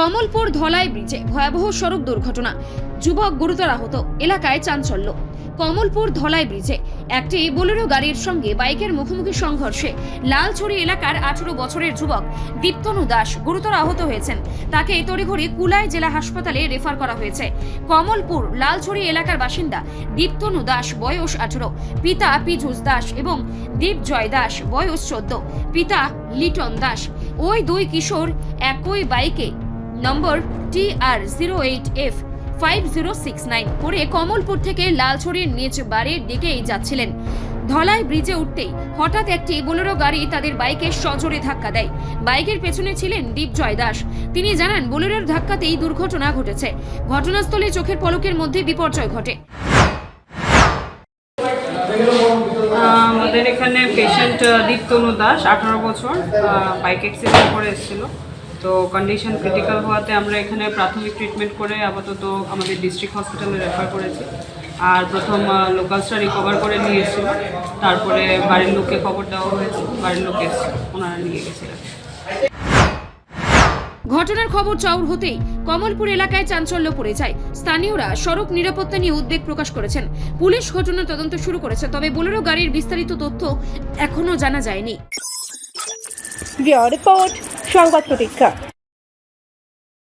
কমলপুর ধলাই ব্রিজে ভয়াবহ সড়ক দুর্ঘটনা। যুবক গুরুতর আহত। এলাকায় চাঞ্চল্য। কমলপুর ধলাই ব্রিজে একটি বোলেরো গাড়ির সঙ্গে বাইকের মুখোমুখি সংঘর্ষে লালছড়ি এলাকার আঠারো বছরের যুবক দীপ্তনু দাস গুরুতর আহত হয়েছেন। তাকে তড়িঘড়ি কুলাই জেলা হাসপাতালে রেফার করা হয়েছে। কমলপুর লালছড়ি এলাকার বাসিন্দা দীপ্তনু দাস বয়স আঠারো, পিতা পীযুষ দাস এবং দীপজয় দাস বয়স চোদ্দ, পিতা লিটন দাস। ওই দুই কিশোর একই বাইকে নম্বর T R zero eight F five zero six nine করে কমলপুর থেকে লালছড়ির নিচ বাড়ির দিকেই যাচ্ছিলেন। ধলাই ব্রিজে উঠতেই হঠাৎ একটি বোলেরো গাড়ি তাদের বাইকে সজোরে ধাক্কা দেয়। বাইকের পেছনে ছিলেন দীপজয় দাস। তিনি জানান, বোলেরোর ধাক্কাতেই দুর্ঘটনা ঘটেছে। ঘটনাস্থলে চোখের পলকের মধ্যে বিপর্যয় ঘটে। আমাদের এখানে পেশেন্ট দীপ্তনু দাস, আঠারো বছর বাইক অ্যাক্সিডেন্ট করে এসেছিল। তো কন্ডিশন ক্রিটিক্যাল হওয়াতে আমরা এখানে প্রাথমিক ট্রিটমেন্ট করে আপাতত আমাদের ডিস্ট্রিক্ট হসপিটালে রেফার করেছি। আর প্রথম লোকালসটা রিকভার করে নিয়ে এসেছিল তারপরে বাড়ির লোককে খবর দেওয়া হয়েছে। বাড়ির লোক এসেছিল ওনারা নিয়ে গেছিলেন। ঘটনার খবর চাউর হতেই কমলপুর এলাকায় চাঞ্চল্য পড়ে যায়। স্থানীয়রা সড়ক নিরাপত্তা নিয়ে উদ্বেগ প্রকাশ করেছেন। পুলিশ ঘটনার তদন্ত শুরু করেছে তবে বোলেরো গাড়ির বিস্তারিত তথ্য এখনও জানা যায়নি। রিপোর্ট। সংবাদ প্রতীক্ষা